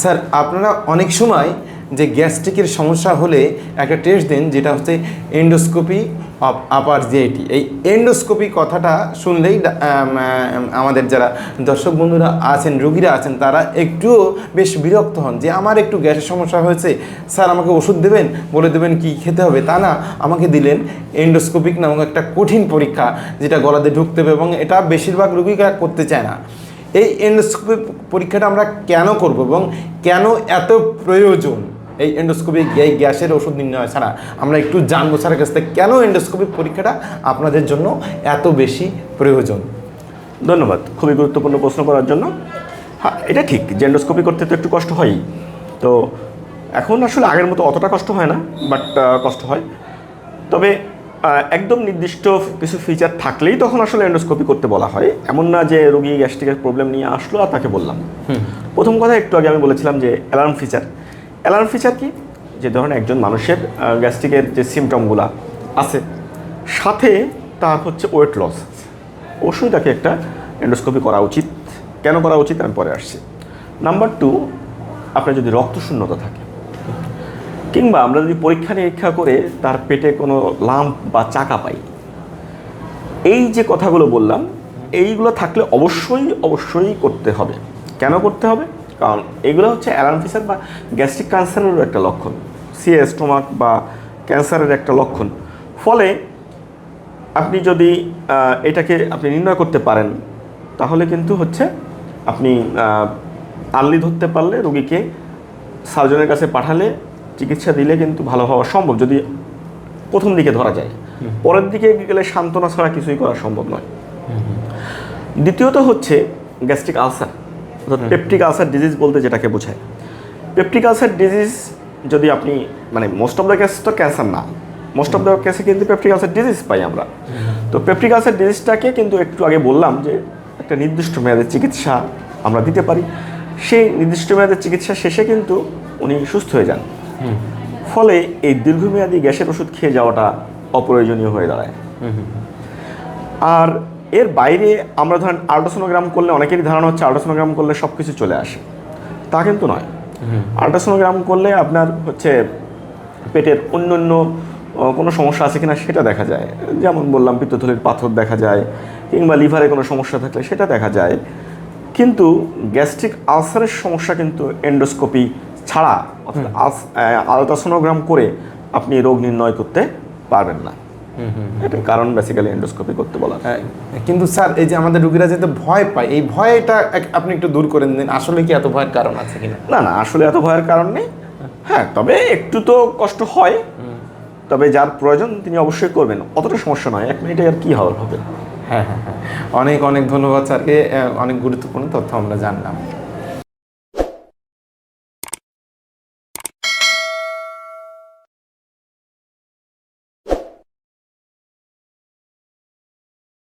Sir, আপনারা অনেক সময় যে গ্যাস্ট্রিকের সমস্যা হলে একটা টেস্ট দেন, যেটা হচ্ছে এন্ডোস্কোপি অফ আপার জিআইটি এই এন্ডোস্কোপি কথাটা শুনলেই আমাদের যারা দর্শক বন্ধুরা আছেন, রুগীরা আছেন, তারা একটুও বেশ বিরক্ত হন যে, আমার একটু গ্যাসের সমস্যা হয়েছে। স্যার, আমাকে ওষুধ দেবেন? বলে দেবেন কি খেতে হবে? তা না, আমাকে দিলেন এন্ডোস্কোপিক নামক একটা কঠিন পরীক্ষা, যেটা গলাতে ঢুকতে হবে এবং এটা বেশিরভাগ রোগীরা করতে চায় না। এই এন্ডোস্কোপি পরীক্ষাটা আমরা কেন করব এবং কেন এত প্রয়োজন? এই এন্ডোস্কোপি গ্যাসের ওষুধ নির্ণয় ছাড়া। আমরা একটু জানব স্যারের কাছ থেকে কেন এন্ডোস্কোপি পরীক্ষাটা আপনাদের জন্য এত বেশি প্রয়োজন। ধন্যবাদ। খুবই গুরুত্বপূর্ণ প্রশ্ন করার জন্য। হ্যাঁ এটা ঠিক জেন্ডোস্কোপি করতে তো একটু কষ্ট হয়ই। তো এখন আসলে আগের মতো অতটা কষ্ট হয় না বাট কষ্ট হয়। তবে একদম নির্দিষ্ট কিছু ফিচার থাকলেই তখন আসলে এন্ডোস্কোপি করতে বলা হয়। এমন না যে রোগী গ্যাস্ট্রিকের প্রবলেম নিয়ে আসলো আর তাকে বললাম। প্রথম কথা একটু আগে আমি বলেছিলাম যে অ্যালার্ম ফিচার অ্যালার্ম ফিচার কি? যে ধরুন একজন মানুষের গ্যাস্ট্রিকের যে সিমটমগুলো আছে সাথে তার হচ্ছে ওয়েট লস অবশ্যই তাকে একটা এন্ডোস্কোপি করা উচিত। কেন করা উচিত? আমি পরে আসছি। নাম্বার টু আপনার যদি রক্তশূন্যতা থাকে কিংবা আমরা যদি পরীক্ষা নিরীক্ষা করে তার পেটে কোনো লাম্প বা চাকা পাই, এই যে কথাগুলো বললাম, এইগুলো থাকলে অবশ্যই অবশ্যই করতে হবে। কেন করতে হবে? কারণ এগুলো হচ্ছে অ্যালার্ম ফিসার বা গ্যাস্ট্রিক ক্যান্সারেরও একটা লক্ষণ, সিএ, স্টোমাক বা ক্যান্সারের একটা লক্ষণ। ফলে আপনি যদি এটাকে আপনি নির্ণয় করতে পারেন, তাহলে কিন্তু হচ্ছে আপনি আর্লি ধরতে পারলে রুগীকে সার্জনের কাছে পাঠালে চিকিৎসা দিলে কিন্তু ভালো হওয়া সম্ভব যদি প্রথম দিকে ধরা যায়। পরের দিকে গেলে সান্ত্বনা ছাড়া কিছুই করা সম্ভব নয়। দ্বিতীয়ত হচ্ছে গ্যাস্ট্রিক আলসার অর্থাৎ পেপটিক আলসার ডিজিজ বলতে যেটাকে বোঝায়। পেপটিক আলসার ডিজিজ যদি আপনি মানে মোস্ট অফ দ্য কেস তো ক্যান্সার না মোস্ট অফ দ্য কেসে কিন্তু পেপটিক আলসার ডিজিজ পাই আমরা। তো পেপটিক আলসার ডিজিজটাকে কিন্তু একটু আগে বললাম যে একটা নির্দিষ্ট মেয়াদের চিকিৎসা আমরা দিতে পারি। সেই নির্দিষ্ট মেয়াদের চিকিৎসা শেষে কিন্তু উনি সুস্থ হয়ে যান। ফলে এই দীর্ঘমেয়াদী গ্যাসের ওষুধ খেয়ে যাওয়াটা অপ্রয়োজনীয় হয়ে দাঁড়ায়। আর এর বাইরে আমরা ধরেন আল্ট্রাসোনোগ্রাম করলে অনেকেরই ধারণা হচ্ছে আল্ট্রাসোনোগ্রাম করলে সব কিছু চলে আসে। তা কিন্তু নয়। আল্ট্রাসোনোগ্রাম করলে আপনার হচ্ছে পেটের অন্য অন্য কোনো সমস্যা আছে কিনা সেটা দেখা যায়। যেমন বললাম পিত্তথলির পাথর দেখা যায় কিংবা লিভারে কোনো সমস্যা থাকলে সেটা দেখা যায়। কিন্তু গ্যাস্ট্রিক আলসারের সমস্যা কিন্তু এন্ডোস্কোপি ছাড়া আলট্রাসোনোগ্রাম করে আপনি রোগ নির্ণয় করতে পারবেন না। এটা কারণ বেসিক্যালি এন্ডোস্কোপি করতে বলা হ্যাঁ, কিন্তু স্যার এই যে আমাদের রোগীরা যেতে ভয় পায় এই ভয়টা আপনি একটু দূর করে দিন আসলে কি এত ভয়ের কারণ আছে কিনা? না না আসলে এত ভয়ের কারণ নেই। হ্যাঁ তবে একটু তো কষ্ট হয়। তবে যার প্রয়োজন তিনি অবশ্যই করবেন। অতটা সমস্যা নয় এক মিনিটে আর কি হওয়ার হবে? হ্যাঁ হ্যাঁ হ্যাঁ। অনেক অনেক ধন্যবাদ স্যারকে। অনেক গুরুত্বপূর্ণ তথ্য আমরা জানলাম।